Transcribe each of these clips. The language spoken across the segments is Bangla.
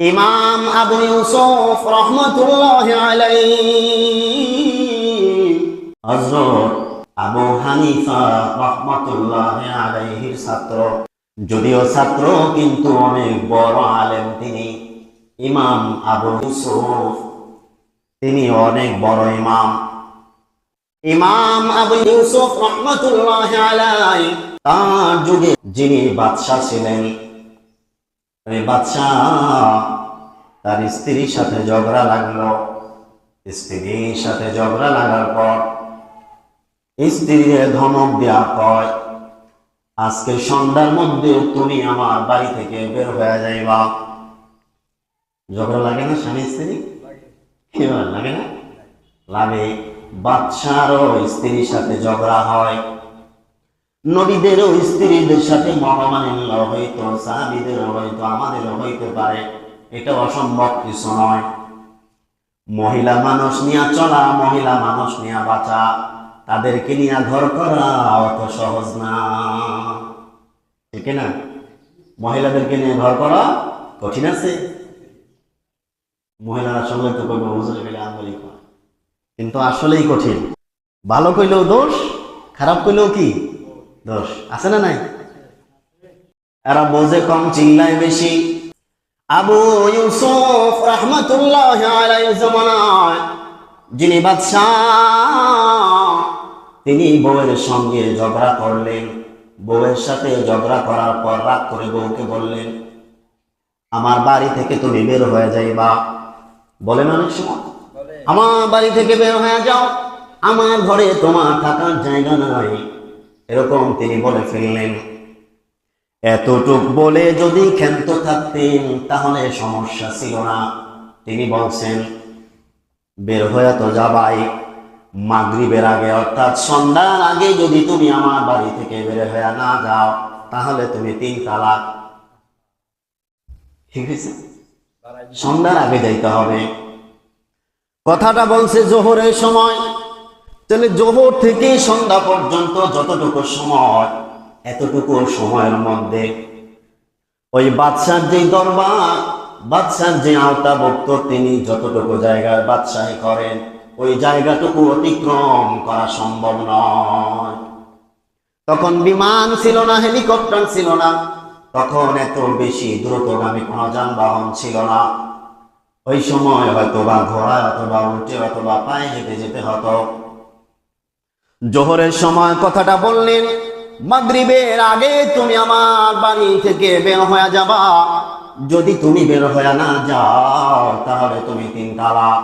ইমাম আবু ইউসুফ রহমতুল্লাহ হজরত আবু হানিফা রহমতুল্লাহ আলাইহির ছাত্র। যদিও ছাত্র, কিন্তু অনেক বড় আলেম তিনি। ইমাম আবু ইউসুফ, তিনি অনেক বড় ইমাম। ইমাম আবু ইউসুফ রহমতুল্লাহ আলাই তার যুগে যিনি বাদশাহ ছিলেন তার স্ত্রীর সাথে ঝগড়া লাগল। স্ত্রীর সাথে ঝগড়া লাগার পর স্ত্রীর ধমক দেওয়া হয় আজকে সন্ধ্যার মধ্যে তুমি আমার বাড়ি থেকে বের হয়ে যাইবা। ঝগড়া লাগে না স্বামী স্ত্রী? লাগে না? লাগে। বাদশারও স্ত্রীর সাথে ঝগড়া হয়। নবীদেরও স্ত্রীদের সাথে মহামানিল্য হইতো, সাহাবিদেরও হয়তো আমাদেরও হইতে পারে। এটা অসম্ভব কিছু নয়। মহিলা মানুষ নিয়ে চলা, মহিলা মানুষ নিয়ে বাঁচা, তাদেরকে নিয়ে ঘর করা অত সহজ না। ঠিক না? মহিলাদেরকে নিয়ে ঘর করা কঠিন আছে। মহিলারা সঙ্গে তো করব হুজুরে আঙ্গুলি করে কিন্তু আসলেই কঠিন। ভালো কইলেও দোষ, খারাপ কইলেও কি? দোষ আছে না নাই? এরা বোঝে কম চিল্লায় বেশি। আবু ইউসুফ রহমতুল্লাহ জামানায় যিনি বাদশাহ তিনি বউয়ের সঙ্গে ঝগড়া করলেন। বউয়ের সাথে ঝগড়া করার পর রাগ করে বউকে বললেন আমার বাড়ি থেকে তুমি বের হয়ে যাইবা। বলেন অনেক সময়। আমার বাড়ি থেকে বের হয়ে যাও। আমার ঘরে তোমার থাকার জায়গা নাই। এরকম তিনি বলে ফেললেন, এতটুক বলে যদি ক্ষান্ত থাকতেন, তাহলে সমস্যা ছিল না। তিনি বলছেন, বের হয়ে তো যাবাই। মাগরিবের আগে অর্থাৎ সন্ধ্যার আগে যদি তুমি আমার বাড়ি থেকে বের হয়ে না যাও, তাহলে তুমি তিন তালাক। ঠিক আছে সন্ধ্যার আগে যাইতে হবে। কথাটা বলছে জোহরের সময়। তাহলে জোহর থেকে সন্ধ্যা পর্যন্ত যতটুকু সময়, এতটুকু সময়ের মধ্যে ওই বাদশার যে দরবার, বাদশার যে আওতাভুক্ত, তিনি যতটুকু জায়গায় বাদশাহী করেন, ওই জায়গাটুকু অতিক্রম করা সম্ভব নয়। তখন বিমান ছিল না, হেলিকপ্টার ছিল না, তখন এত বেশি দ্রুতগামী কোনো যানবাহন ছিল না। ওই সময় হয়তো বা ঘোড়ায় অথবা উল্টে অথবা পায়ে হেঁটে যেতে হতো। জোহরের সময় কথাটা বললেন, মাগরিবের আগে তুমি আমার বাড়ি থেকে বের হয়ে যাবা। যদি তুমি বের হয়ে না যাও, তাহলে তুমি তিন তালাক।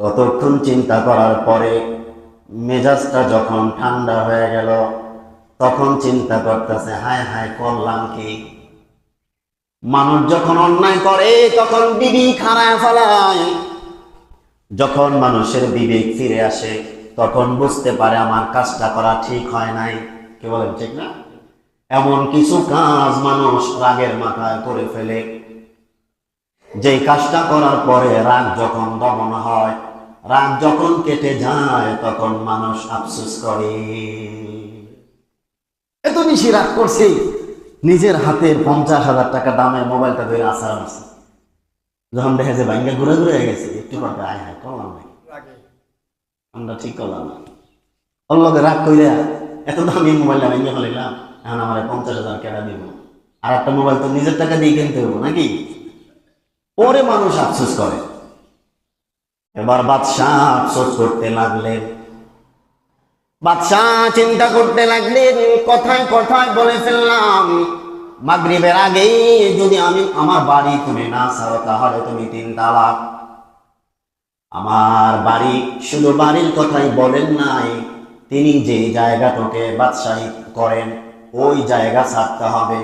কতক্ষণ চিন্তা করার পরে মেজাজটা যখন ঠান্ডা হয়ে গেল, তখন চিন্তা করতেছে, হায় হায়, করলাম কি? মানুষ যখন অন্যায় করে, তখন বিবেক হারায় ফেলায়। যখন মানুষের বিবেক ফিরে আসে তখন বুঝতে পারে আমার কাজটা করা ঠিক হয় নাই। কে বলেন, ঠিক না? এমন কিছু কাজ মানুষ রাগের মাথায় করে ফেলে। যে কাজটা করার পরে রাগ যখন দমন হয়, রাগ যখন কেটে যায়, তখন মানুষ আফসোস করে। এত বেশি রাগ করছে। নিজের হাতে পঞ্চাশ হাজার টাকা দামের মোবাইলটা ধরে আসার আছে যখন দেখে যে ব্যাংকে ঘুরে ঘুরে গেছে, একটু পরে আয় হায় করলাম নাকি? আমরা ঠিক করলাম না। অল্লগে রাগ কইরা এত দামি মোবাইলটা ভেঙে ফেলাম এখন আমার পঞ্চাশ হাজার কেনা দিব। আর একটা মোবাইল তো নিজের টাকা দিয়ে কিনতে হব নাকি? পরে মানুষ আফসোস করে। এবার বাদশাহ আফসোস করতে লাগলেন। বাদশাহ চিন্তা করতে লাগলেন, কথায় কথায় বলে ফেললাম, মাগরিবের আগেই যদি আমি আমার বাড়ি তুমি না ছাড়ো, তাহলে তুমি তিন তালাক আমার বাড়ি শুধু বাড়ির কথাই বলেন নাই, তিনি যে জায়গাটাকে বাদশাহী করেন, ওই জায়গা ছাড়তে হবে।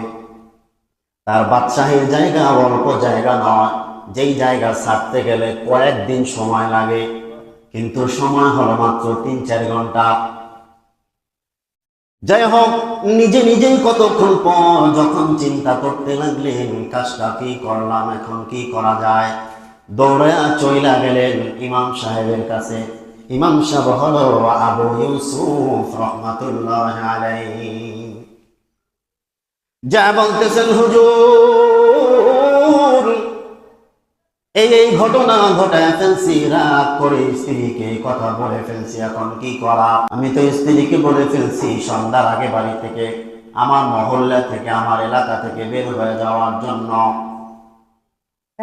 তার বাদশাহীর জায়গা অল্প জায়গা নয়, যেই জায়গা ছাড়তে গেলে কয়েকদিন সময় লাগে, কিন্তু সময় হলো মাত্র তিন চার ঘণ্টা। যাই হোক, নিজে নিজেই কতক্ষণ পর যখন চিন্তা করতে লাগলেন, কাজটা কি করলাম, এখন কি করা যায়? দৌড়ে চইলা গেলেন ইমাম সাহেবের কাছে। ইমাম সাহেব হলো আবু ইউসুফ রহমাতুল্লাহ যা বলতেছেন হুজুর। এই এই ঘটনা ঘটায় ফেলছি, রাগ করে স্ত্রীকে কথা বলে ফেলছি। এখন কি করা? আমি তো স্ত্রীকে বলে ফেলছি সন্ধ্যার আগে বাড়ি থেকে। আমার মহল্লা থেকে, আমার এলাকা থেকে বের হয়ে যাওয়ার জন্য।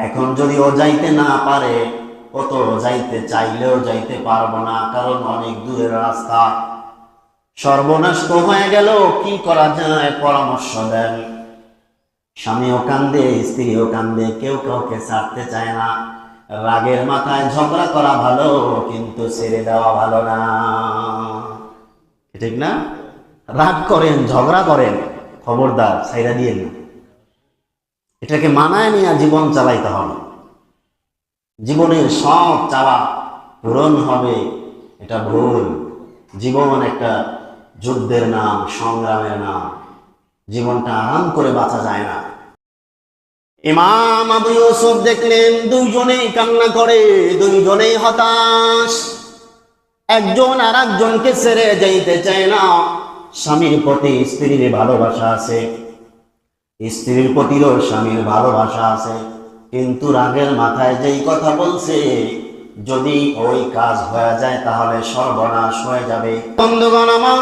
এখন যদি ও যাইতে না পারে, ও তো যাইতে চাইলেও যাইতে পারব না, কারণ অনেক দূরের রাস্তা। সর্বনাশ তো হয়ে গেল, কি করা যায়, পরামর্শ দেন। স্বামীও কান্দে, স্ত্রীও কান্দে, কেউ কাউকে ছাড়তে চায় না। রাগের মাথায় ঝগড়া করা ভালো, কিন্তু ছেড়ে দেওয়া ভালো না। ঠিক না? রাগ করেন, ঝগড়া করেন। খবরদার সাইরা দিয়ে না। এটাকে মানায় নিয়ে জীবন চালাইতে হবে। জীবনের সব চাওয়া পূরণ হবে, এটা ভুল। জীবন একটা যুদ্ধের নাম, সংগ্রামের নাম। জীবনটা আরাম করে বাঁচা যায় না। ইমাম আবু ইউসুফ দেখলেন, দুইজনেই কান্না করে, দুইজনেই হতাশ। একজন আর একজনকে ছেড়ে যাইতে চায় না। স্বামীর প্রতি স্ত্রীর ভালোবাসা আছে। স্ত্রীর প্রতিও স্বামীর ভালোবাসা আছে, কিন্তু রাগের মাথায় যেই কথা বলছে, যদি ওই কাজ হয়ে যায় তাহলে সর্বনাশ হয়ে যাবে। বন্ধুগণ আমার,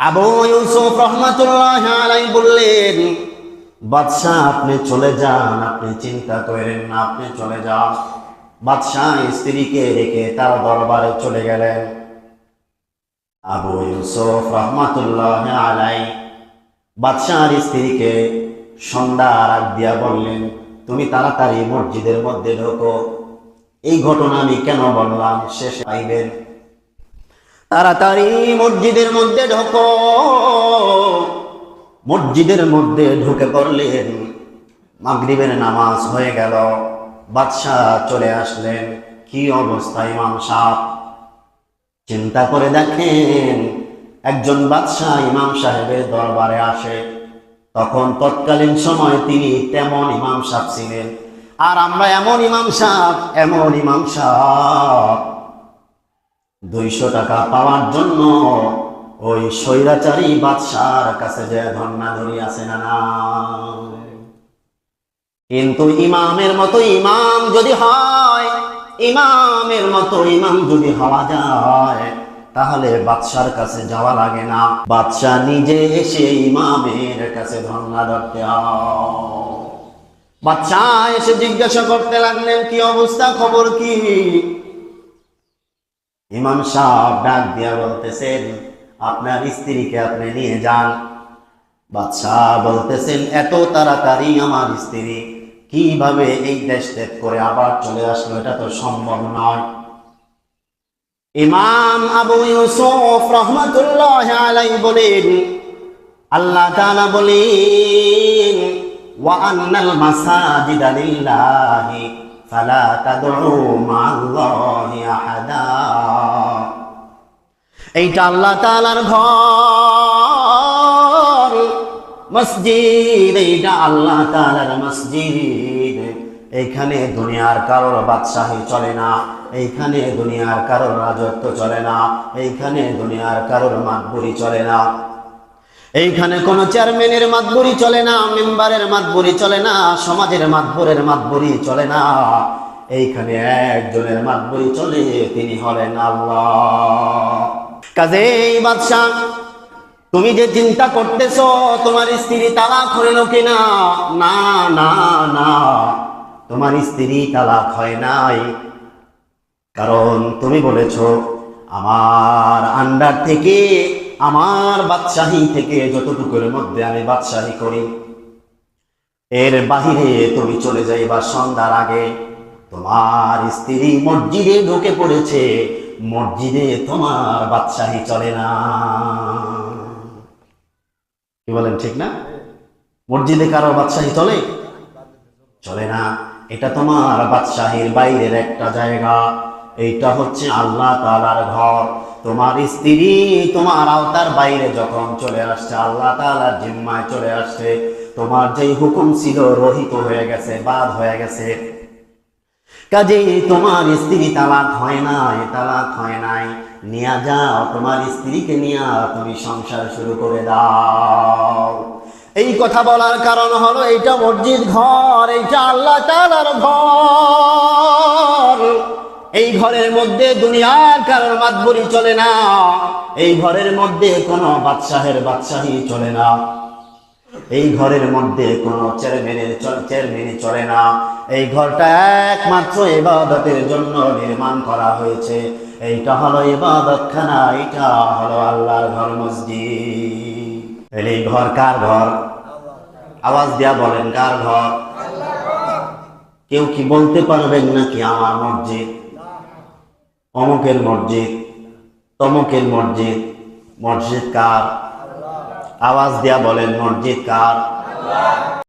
আবু ইউসুফ রহমাতুল্লাহ আলাই বললেন, বাদশাহ, আপনি চলে যান, আপনি চিন্তা করেন না, আপনি চলে যান। বাদশাহ স্ত্রীকে রেখে তার দরবারে চলে গেলেন। আবু ইউসুফ রহমাতুল্লাহ আলাই বাদশাহর স্ত্রীকে সন্ধ্যা রাগ দিয়া বললেন, তুমি তাড়াতাড়ি মসজিদের মধ্যে ঢোকো। এই ঘটনা আমি কেন বললাম? শেষ পাইবেন। তাড়াতাড়ি মসজিদের মধ্যে ঢোকো। মসজিদের মধ্যে ঢুকে পড়লেন। মাগরিবের নামাজ হয়ে গেল। বাদশাহ চলে আসলেন। কি অবস্থা ইমাম সাহেব? চিন্তা করে দেখেন একজন বাদশাহ ইমাম সাহেবের দরবারে আসে। তখন তৎকালীন সময় তিনি তেমন ইমাম সাহেব ছিলেন। আর আমরা এমন ইমাম সাহেব, এমন ইমাম সাহেব। দুইশো টাকা পাওয়ার জন্য ওই স্বৈরাচারী বাদশার কাছে যে ধর্ণাধরি আছে না না। কিন্তু ইমামের মতো ইমাম যদি হয়, ইমামের মতো ইমাম যদি হওয়া যায় তাহলে বাদশার কাছে যাওয়া লাগে না। বাদশাহ নিজে এসে ইমামের কাছে ধর্ণা ধরতে বাদশাহ এসে জিজ্ঞাসা করতে লাগলেন, কি অবস্থা? খবর কি? ইমাম সাহ ডাক দিয়া বলতেছেন, আপনার স্ত্রীকে আপনি নিয়ে যান। বাদশাহ বলতেছেন, এত তাড়াতাড়ি আমার স্ত্রী কীভাবে এই দেশ ত্যাগ করে আবার চলে আসলো? এটা তো সম্ভব নয়। ইমাম আবু ইউসুফ রহমতুল্লাহ আলাই বলেন, আল্লাহ তাআলা বলেন, ওয়া আন্নাল মাসাজিদা লিল্লাহি, ফালা তাদউ মা'আল্লাহি আহাদা। এইটা আল্লাহ তাআলার ঘর। মসজিদ, এইটা আল্লাহ তাআলার মসজিদ। এইখানে দুনিয়ার কারোর বাদশাহী চলে না। এইখানে দুনিয়ার কারোর রাজত্ব চলে না, এইখানে দুনিয়ার কারোর মাতবুরি চলে না। এইখানে কোন চেয়ারম্যানের মাতবুরি চলে না, মেম্বারের মাতবুরি চলে না, সমাজের মাতবরের মাতবুরি চলে না। এইখানে একজনের মাতবুরি চলে, তিনি হলেন আল্লাহ। কাজেই বাদশাহ, তুমি যে চিন্তা করতেছ, তোমার স্ত্রী তালাক হইল কিনা? না না না। তোমার স্ত্রী তালাক হয় নাই। কারণ তুমি বলেছ, আমার আন্ডার থেকে, আমার বাদশাহী থেকে যতটুকুর মধ্যে আমি বাদশাহী করি, এর বাহিরে তুমি চলে যাইবা সন্ধ্যার আগে। তোমার স্ত্রী মসজিদে ঢুকে পড়েছে, মসজিদে তোমার বাদশাহী চলে না। কি বলেন, ঠিক না? মসজিদে কারও বাদশাহী চলে? চলে না। এটা তোমার বাদশাহীর বাইরের একটা জায়গা। এইটা হচ্ছে আল্লাহ তালার ঘর। তোমার স্ত্রী তোমার আওতার বাইরে যখন চলে আসছে, আল্লাহ তালার জিম্মায় চলে আসছে। তোমার যেই হুকুম ছিল, রহিত হয়ে গেছে, বাদ হয়ে গেছে। কাজেই তোমার স্ত্রী তালাক হয় নাই তালাক হয় নাই। নিয়ে যাও, তোমার স্ত্রীকে নিয়ে তুমি সংসার শুরু করে দাও। এই কথা বলার কারণ হলো, এইটা মসজিদ ঘর, এইটা আল্লাহ তালার ঘর। এই ঘরের মধ্যে দুনিয়ার কারোর মাতবরি চলে না। এই ঘরের মধ্যে কোনো বাদশাহের বাদশাহী চলে না। এই ঘরের মধ্যে কোনো চেয়ারম্যানের চেয়ারম্যানই চলে না। এই ঘরটা একমাত্র ইবাদতের জন্য নির্মাণ করা হয়েছে। এইটা হলো ইবাদতখানা, এইটা হলো আল্লাহর ঘর মসজিদ। এই ঘর কার ঘর? আওয়াজ দিয়া বলেন, কার ঘর? কেউ কি বলতে পারবেন নাকি আমার মসজিদ? অমুকের মসজিদ তমুকের মসজিদ মসজিদ কার? আওয়াজ দিয়া বলেন মসজিদ কার?